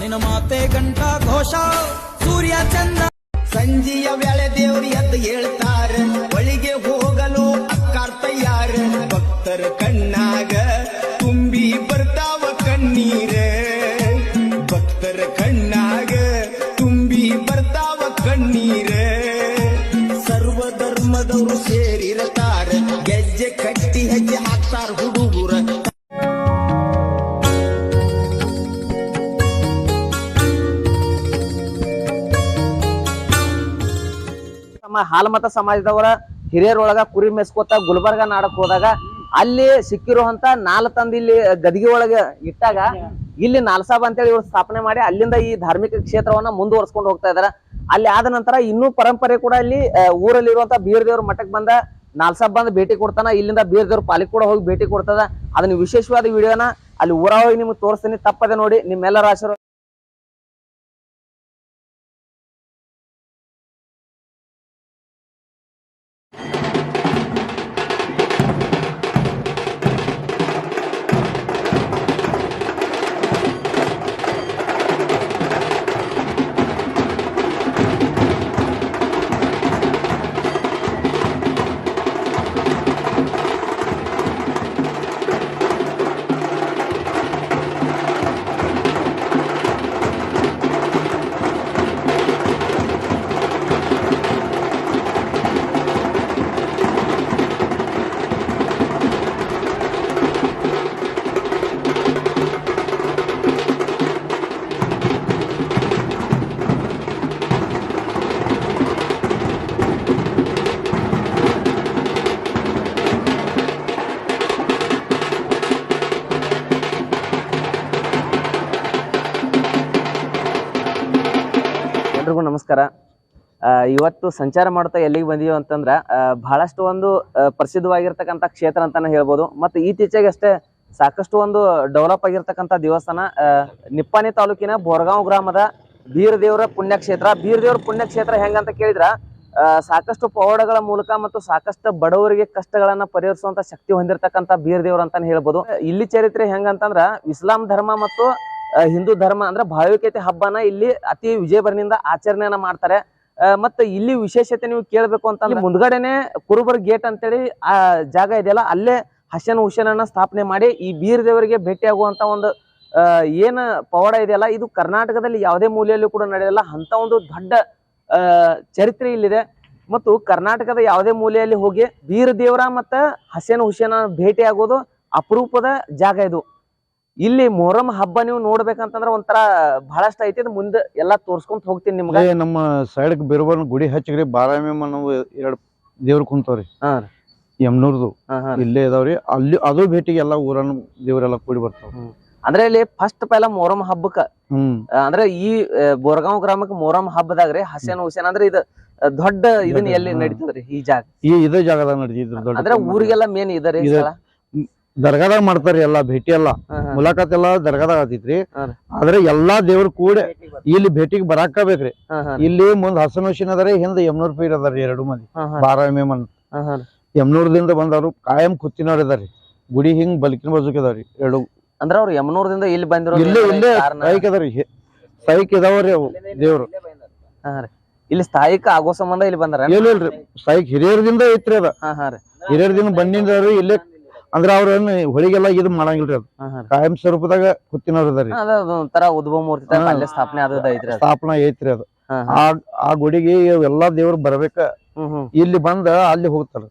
ನಿನ್ನ ಮಾತೆ ಗಂಟ ಘೋಷ. ಸೂರ್ಯ ಚಂದ ಸಂಜೆಯ ವೇಳೆ ದೇವರು ಎದ್ದು ಹೇಳ್ತಾರ, ಒಳಿಗೆ ಹೋಗಲು ಅಕ್ಕಾರ್ ತಯಾರ. ಭಕ್ತರ ಕಣ್ಣಾಗ ತುಂಬಿ ಬರ್ತಾವ ಕಣ್ಣೀರ. ಭಕ್ತರ ಕಣ್ಣಾಗ ತುಂಬಿ ಬರ್ತಾವ ಕಣ್ಣೀರ. ಸರ್ವ ಧರ್ಮದವರು ಸೇರಿರತಾರ, ಗೆಜ್ಜೆ ಕಟ್ಟಿ ಹೆಜ್ಜೆ ಹಾಕ್ತಾರ ಹುಡುಗುರ. ಹಾಲಮತ ಸಮಾಜದವರ ಹಿರಿಯರೊಳಗ ಕುರಿ ಮೆಸ್ಕೋತ ಗುಲ್ಬರ್ಗ ನಾಡಕ್ ಹೋದಾಗ ಅಲ್ಲಿ ಸಿಕ್ಕಿರುವಂತ ನಾಲ್ ತಂದ ಇಲ್ಲಿ ಗದಿಗೆ ಒಳಗೆ ಇಟ್ಟಾಗ ಇಲ್ಲಿ ನಾಲ್ಸಾಬ್ ಅಂತೇಳಿ ಇವರು ಸ್ಥಾಪನೆ ಮಾಡಿ ಅಲ್ಲಿಂದ ಈ ಧಾರ್ಮಿಕ ಕ್ಷೇತ್ರವನ್ನ ಮುಂದುವರ್ಸ್ಕೊಂಡು ಹೋಗ್ತಾ ಇದಾರ. ಅಲ್ಲಿ ಆದ ನಂತರ ಇನ್ನೂ ಪರಂಪರೆ ಕೂಡ ಅಲ್ಲಿ ಊರಲ್ಲಿ ಊರಲ್ಲಿರುವಂತ ಬೀರದೇವ್ರ ಮಠಕ್ ಬಂದ ನಾಲ್ಸಾಬ್ ಬಂದ್ ಭೇಟಿ ಕೊಡ್ತಾನ. ಇಲ್ಲಿಂದ ಬೀರದೇವ್ರ ಪಾಲಿಗೆ ಕೂಡ ಹೋಗಿ ಭೇಟಿ ಕೊಡ್ತದ. ಅದನ್ನ ವಿಶೇಷವಾದ ವಿಡಿಯೋನ ಅಲ್ಲಿ ಊರ ಹೋಗಿ ನಿಮ್ಗೆ ತೋರಿಸ್ತೀನಿ. ತಪ್ಪದೆ ನೋಡಿ. ನಿಮ್ಮೆಲ್ಲರ ಆಶೀರ್ವಾದ ಇವತ್ತು ಸಂಚಾರ ಮಾಡ್ತಾ ಎಲ್ಲಿಗೆ ಬಂದೀವಿ ಅಂತಂದ್ರ ಬಹಳಷ್ಟು ಒಂದು ಪ್ರಸಿದ್ಧವಾಗಿರ್ತಕ್ಕಂಥ ಕ್ಷೇತ್ರ ಅಂತಾನೆ ಹೇಳ್ಬೋದು. ಮತ್ತು ಇತ್ತೀಚೆಗೆ ಅಷ್ಟೇ ಸಾಕಷ್ಟು ಒಂದು ಡೆವಲಪ್ ಆಗಿರ್ತಕ್ಕಂಥ ದೇವಸ್ಥಾನ ನಿಪ್ಪಾನಿ ತಾಲೂಕಿನ ಬೋರ್ಗಾಂವ್ ಗ್ರಾಮದ ಬೀರ್ ದೇವರ ಪುಣ್ಯಕ್ಷೇತ್ರ. ಬೀರ್ ದೇವರ ಪುಣ್ಯಕ್ಷೇತ್ರ ಹೆಂಗಂತ ಕೇಳಿದ್ರ ಸಾಕಷ್ಟು ಪವಾಡಗಳ ಮೂಲಕ ಮತ್ತು ಸಾಕಷ್ಟು ಬಡವರಿಗೆ ಕಷ್ಟಗಳನ್ನ ಪರಿಹರಿಸುವಂತ ಶಕ್ತಿ ಹೊಂದಿರತಕ್ಕಂಥ ಬೀರ್ ದೇವ್ರ ಅಂತಾನೆ ಹೇಳ್ಬೋದು. ಇಲ್ಲಿ ಚರಿತ್ರೆ ಹೆಂಗಂತಂದ್ರ, ಇಸ್ಲಾಂ ಧರ್ಮ ಮತ್ತು ಹಿಂದೂ ಧರ್ಮ ಅಂದ್ರೆ ಭಾವಿಕತೆ ಹಬ್ಬನ ಇಲ್ಲಿ ಅತಿ ವಿಜಯಭರನಿಂದ ಆಚರಣೆಯನ್ನ ಮಾಡ್ತಾರೆ. ಮತ್ತೆ ಇಲ್ಲಿ ವಿಶೇಷತೆ ನೀವು ಕೇಳಬೇಕು ಅಂತಂದ್ರೆ ಮುಂದ್ಗಡೆನೆ ಕುರುಬರ್ ಗೇಟ್ ಅಂತೇಳಿ ಆ ಜಾಗ ಇದೆಯಲ್ಲ ಅಲ್ಲೇ ಹಸನ್ ಹುಸೇನನ್ನ ಸ್ಥಾಪನೆ ಮಾಡಿ ಈ ಬೀರ್ ದೇವರಿಗೆ ಭೇಟಿಯಾಗುವಂತ ಒಂದು ಆ, ಏನ್ ಪವಾಡ ಇದೆಯಲ್ಲ ಇದು ಕರ್ನಾಟಕದಲ್ಲಿ ಯಾವುದೇ ಮೂಲೆಯಲ್ಲೂ ಕೂಡ ನಡೆಯಲ್ಲ. ಅಂತ ಒಂದು ದೊಡ್ಡ ಚರಿತ್ರೆ ಇಲ್ಲಿದೆ. ಮತ್ತು ಕರ್ನಾಟಕದ ಯಾವುದೇ ಮೂಲೆಯಲ್ಲಿ ಹೋಗಿ ಬೀರ್ ದೇವರ ಮತ್ತ ಹಸೇನ್ ಹುಸೇನ ಭೇಟಿ ಆಗೋದು ಅಪರೂಪದ ಜಾಗ ಇದು. ಇಲ್ಲಿ ಮೊಹರಂ ಹಬ್ಬ ನೀವು ನೋಡ್ಬೇಕಂತಂದ್ರ ಒಂಥರ ಬಹಳಷ್ಟು ಐತಿ. ಮುಂದೆ ಎಲ್ಲಾ ತೋರ್ಸ್ಕೊಂತ ಹೋಗ್ತೀನಿ ನಿಮ್ಗೆ. ನಮ್ಮ ಸೈಡ್ ಬಿರುಬನ್ ಗುಡಿ ಹಚ್ಚಿಗ್ರಿ ಬಾರಾಮಿ ನಾವು ಎರಡ್ ದೇವ್ರ ಕುಂತವ್ರಿ ಹಾ ಯಮ್ನೂರ್ದು. ಹಾ, ಹಾ. ಇಲ್ಲೇ ಇದಾವ್ರಿ. ಅಲ್ಲಿ ಅದು ಭೇಟಿಗೆ ಎಲ್ಲಾ ಊರನ್ನ ದೇವ್ರೆಲ್ಲ ಕೂಡಿ ಬರ್ತಾವ ಅಂದ್ರೆ ಇಲ್ಲಿ ಫಸ್ಟ್ ಪೈಲ ಮೊಹರಂ ಹಬ್ಬಕ್ಕ. ಹ್ಮ್. ಆ, ಅಂದ್ರೆ ಈ ಆ, ಬೋರ್ಗಾಂವ್ ಗ್ರಾಮಕ್ಕೆ ಮೊಹರಂ ಹಬ್ಬದಾಗ್ರಿ. ಹಸೇನ್ ಹುಸೇನ್ ಅಂದ್ರೆ ಇದು ಆ, ದೊಡ್ಡ ಇದನ್ನ ಎಲ್ಲಿ ಹಾ. ನಡೀತದ್ರಿ ಈ ಜಾಗ. ಈ ಇದೇ ಜಾಗದಾಗ ನಡೆದಿದ್ರು ದೊಡ್ಡ ಅಂದ್ರೆ ಊರಿಗೆಲ್ಲ ಮೇನ್ ಇದಾರೆ ಇದೆ. ದರ್ಗಾದಾಗ ಮಾಡ್ತಾರಿ ಎಲ್ಲಾ ಭೇಟಿ ಎಲ್ಲಾ. ಮುಲಾಕಾತ್ ಎಲ್ಲಾ ದರ್ಗಾದಾಗ ಆತಿತ್ರಿ. ಆದ್ರೆ ಎಲ್ಲಾ ದೇವ್ರ ಕೂಡಿ ಇಲ್ಲಿ ಭೇಟಿಗೆ ಬರಾಕ ಬೇಕ್ರಿ ಇಲ್ಲಿ ಮುಂದ್ ಹಸನ ಹುಸಿನ ಅದಾರಿ ಹಿಂದ ಯಮ್ನೂರ್ ಪೀರ್ ಅದಾರಿ ಎರಡು ಮಂದಿ. ಬಾರಾಮಿ ಮನ್ ಯಮ್ನೂರ್ದಿಂದ ಬಂದವ್ರು ಕಾಯಂ ಕುತ್ತಿನವ್ರ ಇದಾರಿ ಗುಡಿ ಹಿಂಗ್ ಬಲ್ಕಿನ ಬಾಜುಕ್ ಇದಾವ್ರಿ ಎರಡು. ಅಂದ್ರ ಅವ್ರು ಯಮನೂರದಿಂದ ಇಲ್ಲಿ ಬಂದಿರೋ ಇಲ್ಲೇ ಇಲ್ಲೇ ಸೈಕ್ ಅದಾರಿ ಸೈಕ್ ಇದಾವ್ರಿ ಅವು ದೇವ್ರು. ಇಲ್ಲಿ ಸ್ಥಾಯಿಕ ಆಗೋ ಸಂಬಂಧ ಇಲ್ಲಿ ಬಂದಾರ ಇಲ್ರಿ ಸೈಕ್ ಹಿರಿಯರದಿಂದ ಐತ್ರಿ ಅದ. ಹಿರಿಯರ್ದಿಂದ ಬಂದಿಂದ ರೀ. ಹಿರಿಯರದಿಂದ ಬಂದಿಂದ್ರಿ ಇಲ್ಲೇ ಅಂದ್ರ ಅವ್ರ ಹೊಳಿಗೆಲ್ಲ ಇದು ಮಾಡಂಗಿಲ್ರಿ ಅದು. ಕಾಯಂ ಸ್ವರೂಪದಾಗ ಕುತ್ತಿನವ್ರ ಒಂಥರ ಉದ್ಭವ ಮೂರ್ತಿ ಅಲ್ಲೇ ಸ್ಥಾಪನೆ ಆದದ ಐತ್ರಿ ಅದು. ಸ್ಥಾಪನಾ ಐತ್ರಿ ಅದು. ಹಾ, ಹಾ. ಆ ಆ ಗುಡಿಗೆ ಎಲ್ಲಾ ದೇವ್ರು ಬರ್ಬೇಕ. ಹ್ಮ್ ಹ್ಮ್. ಇಲ್ಲಿ ಬಂದ ಅಲ್ಲಿ ಹೋಗ್ತಾರ.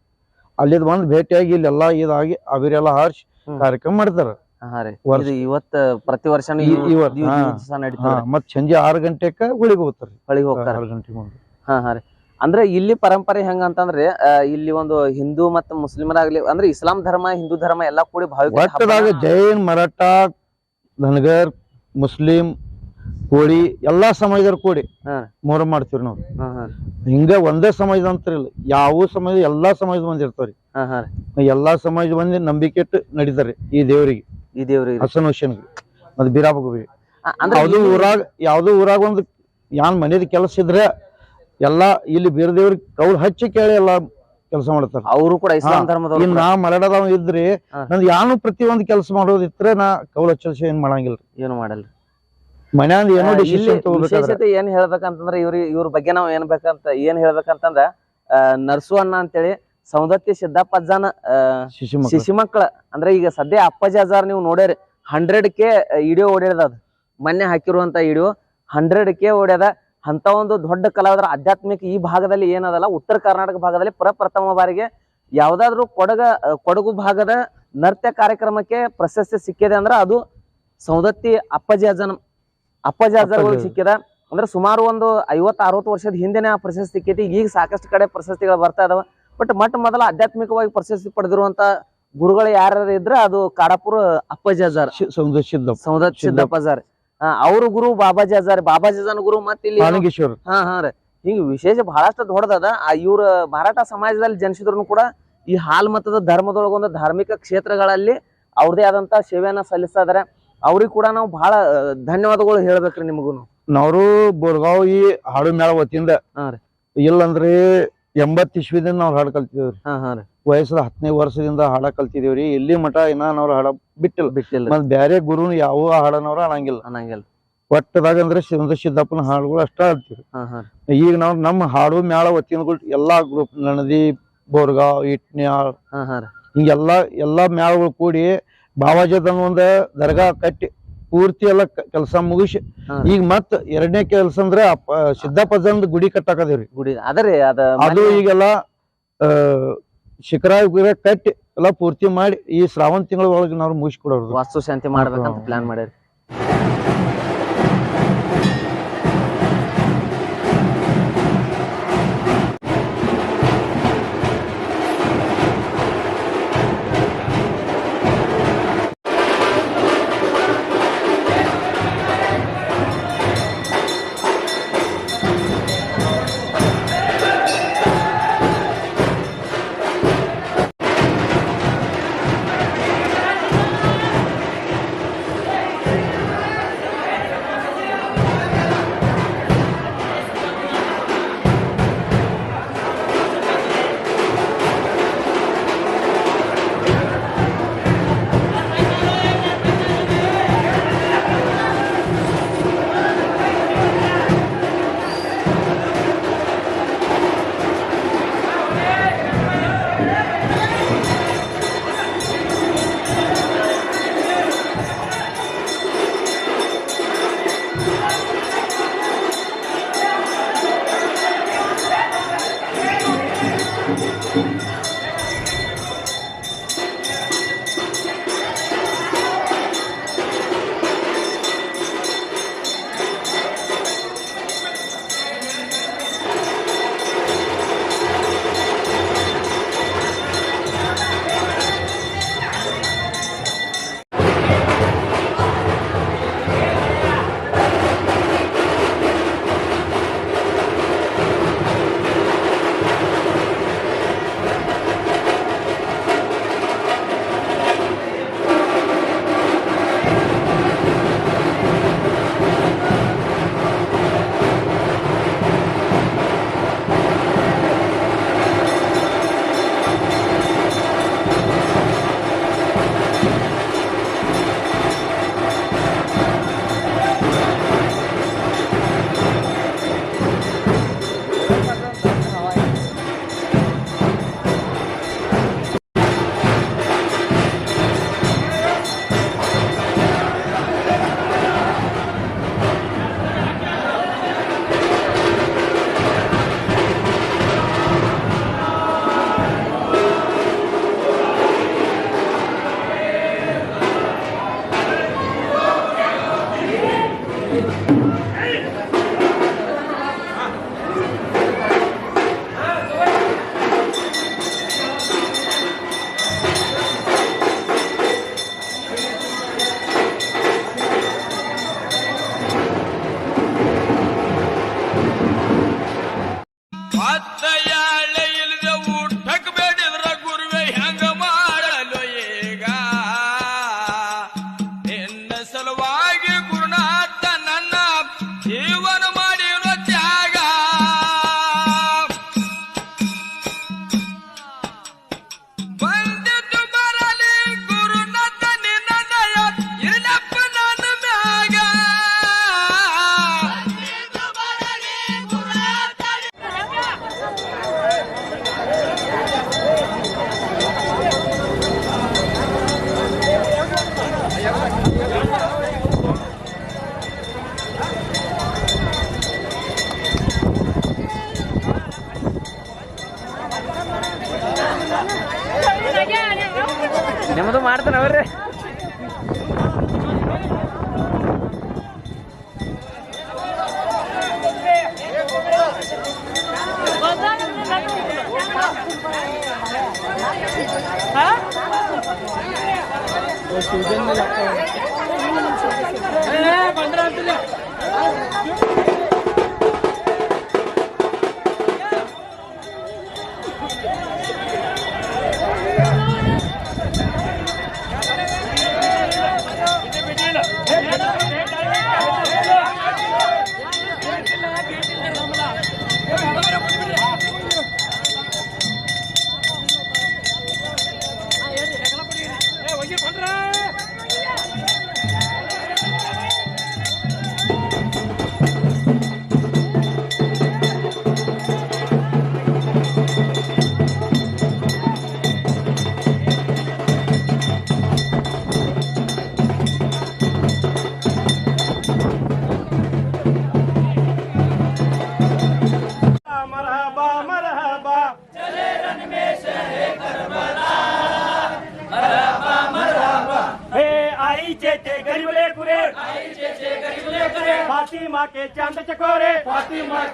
ಅಲ್ಲಿದ್ ಬಂದ್ ಭೇಟಿಯಾಗಿ ಇಲ್ಲೆಲ್ಲಾ ಇದಾಗಿ ಅವಿರೆಲ್ಲ ಹಾರ್ಸಿ ಹ್ಮ್. ಕಾರ್ಯಕ್ರಮ ಮಾಡ್ತಾರ. ಹಾ ರೀ. ವರ್ಷ. ಇದು ಇವತ್ತ ಪ್ರತಿ ವರ್ಷನೂ ಈ- ಇವತ್ತ್, ದಿವ್ಸ ಹಾ ಮತ್ ಸಂಜೆ ಆರು ಗಂಟೆಕ ಗುಳಿಗೆ ಹೋಗ್ತಾರ ಹೊಳಿಗೆ ಹೋಗ್ತಾರ. ಆರು ಗಂಟೆ ಮುಂದೆ. ಹಾ ಹಾ ರೀ. ಅಂದ್ರೆ ಇಲ್ಲಿ ಪರಂಪರೆ ಹೆಂಗ ಅಂತಂದ್ರೆ ಆ, ಇಲ್ಲಿ ಒಂದು ಹಿಂದೂ ಮತ್ತು ಮುಸ್ಲಿಮರಾಗ್ಲಿ ಅಂದ್ರೆ ಇಸ್ಲಾಂ ಧರ್ಮ ಹಿಂದೂ ಧರ್ಮ ಎಲ್ಲಾ ಕೂಡಿ ಭಾವಿಕ ಜೈನ್ ಮರಾಠ ಧನಗರ್ ಮುಸ್ಲಿಂ ಕೋಳಿ ಎಲ್ಲಾ ಸಮಾಜದವ್ರು ಕೂಡಿ. ಮೊಹರಂ ಮಾಡ್ತೀವ್ರಿ ನಾವು. ಹಿಂಗ ಒಂದೇ ಸಮಾಜದ ಅಂತಿರಲ್ಲ ಯಾವ ಸಮಾಜ ಎಲ್ಲಾ ಸಮಾಜದ ಮಂದಿ ಇರ್ತಾವ್ರಿ. ಎಲ್ಲಾ ಸಮಾಜ ಮಂದಿ ನಂಬಿಕೆ ಇಟ್ಟು ನಡೀತಾರೆ ಈ ದೇವರಿಗೆ. ಈ ದೇವರಿಗೆ ಹಸನ್ ಹುಷನ್ಗೆ ಮತ್ತೆ ಬೀರಾಬಗುವಿ ಯಾವ್ದು ಇಲ್ಲಿ- ಊರಾಗ ಯಾವ್ದು ಊರಾಗ ಒಂದು ಯಾನ್ ಮನೇದ ಕೆಲಸ ಇದ್ರೆ ಎಲ್ಲಾ ಇಲ್ಲಿ ಬೇರೆ ದೇವ್ರಿಗೆ ಕೌಲ್ ಹಚ್ಚಿ ಕೇಳಿ ಎಲ್ಲಾ ಕೆಲಸ ಮಾಡ್ತಾರ. ಅವರು ಕೂಡ ಇಸ್ಲಾಂ ಧರ್ಮದ ಧರ್ಮದವ್ರು ಇನ್ ನಾ ಮಲಡದ ಇದ್ರಿ. ನಂದ್ ಯಾನು ಪ್ರತಿ ಒಂದು ಕೆಲಸ ಮಾಡೋದಿತ್ರೆ ನಾ ಕೌಲ್ ಹಚ್ಚಲ್ಸಿ ಏನ್ ಮಾಡಂಗಿಲ್ಲ ಏನು ಮಾಡಲ್ರಿ. ಮನ್ಯಾಂದ ಏನೋ ಡಿಸಿಷನ್ ತಗೋಬೇಕಾದ್ರೆ. ವಿಶೇಷತೆ ಏನ್ ಹೇಳ್ಬೇಕಂತಂದ್ರೆ ಇವ್ರ ಇವ್ರ ಬಗ್ಗೆ ನಾವ್ ಏನ್ ಬೇಕಂತ ಏನ್ ಹೇಳ್ಬೇಕಂತಂದ್ರ ಆ, ನರ್ಸು ಅಣ್ಣ ಅಂತೇಳಿ ಸೌಂದತ್ತಿ ಸಿದ್ದಪ್ಪ ಅಜ್ಜನ ಆ, ಶಿಶು ಮಕ್ಕಳು ಶಿಶು ಮಕ್ಕಳ ಅಂದ್ರೆ ಈಗ ಸದ್ಯ ಅಪ್ಪಾಜಿ ಅಜಾರ್ ನೀವು ನೋಡ್ಯಾರಿ ಹಂಡ್ರೆಡ್ ಕೆ ಇಡಿಯೋ ಓಡ್ಯದ ಅದು ಮೊನ್ನೆ ಹಾಕಿರುವಂತ ಇಡಿಯೋ ಹಂಡ್ರೆಡ್ ಕೆ ಓಡ್ಯದ. ಅಂತ ಒಂದು ದೊಡ್ಡ ಕಲಾವಿದರ ಆಧ್ಯಾತ್ಮಿಕ ಈ ಭಾಗದಲ್ಲಿ ಏನದಲ್ಲ ಉತ್ತರ ಕರ್ನಾಟಕ ಭಾಗದಲ್ಲಿ ಪ್ರಪ್ರಥಮ ಬಾರಿಗೆ ಯಾವ್ದಾದ್ರು ಕೊಡಗ ಕೊಡಗು ಭಾಗದ ನೃತ್ಯ ಕಾರ್ಯಕ್ರಮಕ್ಕೆ ಪ್ರಶಸ್ತಿ ಸಿಕ್ಕಿದೆ ಅಂದ್ರೆ ಅದು ಸೌದತ್ತಿ ಅಪ್ಪಾಜಿ ಅಜ್ಜನ ಅಪ್ಪಾಜಿ ಅಜ್ಜರ್ಗಳಿಗೆ ಸಿಕ್ಕಿದ. ಅಂದ್ರೆ ಸುಮಾರು ಒಂದು ಐವತ್ತು ಅರವತ್ತು ವರ್ಷದ ಹಿಂದೆನೆ ಆ ಪ್ರಶಸ್ತಿ ಸಿಕ್ಕೈತಿ. ಈಗ ಸಾಕಷ್ಟು ಕಡೆ ಪ್ರಶಸ್ತಿಗಳು ಬರ್ತಾ ಇದಾವೆ. ಬಟ್ ಮೊಟ್ಟ ಮೊದಲ ಆಧ್ಯಾತ್ಮಿಕವಾಗಿ ಪ್ರಶಸ್ತಿ ಪಡೆದಿರುವಂತ ಗುರುಗಳು ಯಾರ್ಯಾರು ಇದ್ರೆ ಅದು ಕಾಡಾಪುರ ಅಪ್ಪಾಜಿ ಅಜಾರ್ ಸೌದತ್ ಸಿದ್ದಪ್ಪ. ಅವ್ರ ಗುರು ಬಾಬಾಜಿ ಅಜಾರ್ ಬಾಬಾಜಿ ಅಜಾನ್ ಗುರು ಮತ್ತೆ ಇಲ್ಲಿ ಹಾ ಹಾ ರೀ. ಹಿಂಗ ವಿಶೇಷ ಬಹಳಷ್ಟು ದೊಡ್ಡದದ. ಇವ್ರ ಮರಾಠ ಸಮಾಜದಲ್ಲಿ ಜನಿಸಿದ್ರು ಕೂಡ ಈ ಹಾಲ್ ಮತದ ಧರ್ಮದೊಳಗ ಒಂದು ಧಾರ್ಮಿಕ ಕ್ಷೇತ್ರಗಳಲ್ಲಿ ಅವ್ರದೇ ಆದಂತ ಸೇವೆಯನ್ನ ಸಲ್ಲಿಸ್ತಾ ಇದಾರೆ ಅವ್ರಿಗೆ ಕೂಡ ನಾವು ಬಹಳ ಧನ್ಯವಾದಗಳು ಹೇಳ್ಬೇಕ್ರಿ ನಿಮಗೂ ನಾವು ಬೋರ್ಗಾವ್ ಈ ಹಾಡು ಮೇಳ ವತಿಯಿಂದ ಹಾ ರೀ. ಇಲ್ಲಂದ್ರೆ ಎಂಬತ್ ಇಸ್ವಿದಿಂದ ನಾವ್ ಹಾಡು ಕಲ್ತಿದೇವ್ರಿ. ಹಾ ಹಾ ರೀ. ವಯಸ್ಸದ ಹತ್ತನೇ ವರ್ಷದಿಂದ ಹಾಡ ಕಲ್ತಿದೇವ್ರಿ ಇಲ್ಲಿ ಮಠ ಇನ್ನ ನಾವ್ ಹಾಡ ಬಿಟ್ಟಿಲ್ಲ. ಬಿಟ್ಟಿಲ್ಲ ಮತ್ತ್ ಬ್ಯಾರೆ ಗುರು ಯಾವ ಹಾಡನವ್ರ ಅನ್ನಂಗಿಲ್ಲ. ಅನ್ನಂಗಿಲ್ಲ. ಒಟ್ಟದಾಗ ಅಂದ್ರೆ ಶಿವಂದ ಸಿದ್ದಪ್ಪನ ಹಾಡುಗಳು ಅಷ್ಟ ಆಡ್ತೀವಿ ಈಗ ನಾವ್ ನಮ್ಮ ಹಾಡು ಮ್ಯಾಳ ವತಿಯಿಂದ ಎಲ್ಲಾ ಗ್ರೂಪ್ ನಣದಿ ಬೋರ್ಗಾವ್ ಇಟ್ನ್ಯಾಳ್ ಹಿಂಗೆಲ್ಲಾ ಎಲ್ಲಾ ಮ್ಯಾಳಗಳು ಕೂಡಿ ಬಾವಾಜದನ್ ಒಂದ ದರ್ಗಾ ಕಟ್ಟಿ ಪೂರ್ತಿ ಎಲ್ಲ ಕೆಲಸ ಮುಗಿಸಿ. ಈಗ ಮತ್ ಎರಡನೇ ಕೆಲಸ ಅಂದ್ರೆ ಸಿದ್ದಪ್ಪಜಂದ್ ಗುಡಿ ಕಟ್ಟಾಕದೇವ್ರಿ. ಗುಡಿ ಅದ್ರಿ ಅದ ಅದು ಈಗೆಲ್ಲ ಆ ಶಿಖರ ಗಿರ ಕಟ್ಟಿ ಎಲ್ಲ ಪೂರ್ತಿ ಮಾಡಿ ಈ ಶ್ರಾವಣ ತಿಂಗಳ ಒಳಗೆ ನಾವು ಮುಗಿಸ್ಕೊಡೋದು ವಾಸ್ತು ಶಾಂತಿ ಮಾಡ್ಬೇಕಂತ. ಪ್ಲಾನ್ ಮಾಡ್ಯಾರಿ ಮಾಡ್ತಾರ ಅವ್ರಿ ಬಂದ್ರ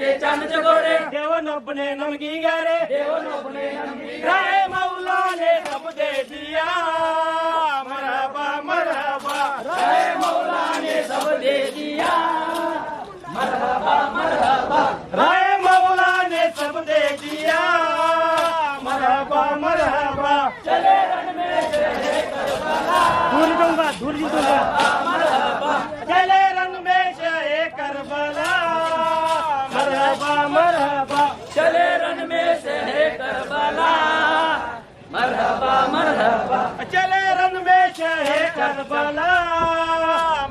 ਤੇ ਚੰਨ ਚਗੋਰੇ ਦੇਵੋ ਨੋਬਨੇ ਨਮਕੀ ਗਾਰੇ। ਦੇਵੋ ਨੋਬਨੇ ਨਮਕੀ ਗਾਰੇ। करबला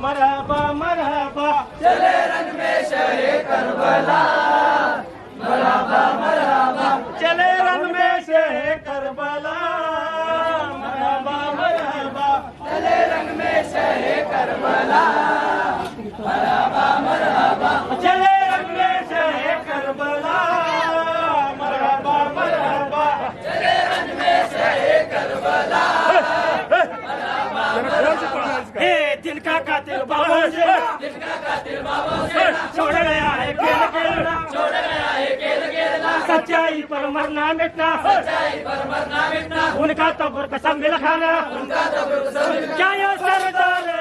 मरहबा मरहबा। चले रंग में शहे करबला। मरहबा मरहबा। चले रंग में शहे करबला मरहबा मरहबा। चले रंग में शहे करबला। मरहबा मरहबा। चले रंग में शहे करबला मरहबा मरहबा चले रंग में शहे करबला हे दिल का कातिल बाबा से। जिसका कातिल बाबा छोड़ गया है छोड़ गया है सच्चाई पर मरना मिटना। सच्चाई पर मरना मिटना उनका तो कसम मिल खाना उनका तो कसम क्या ये सरदार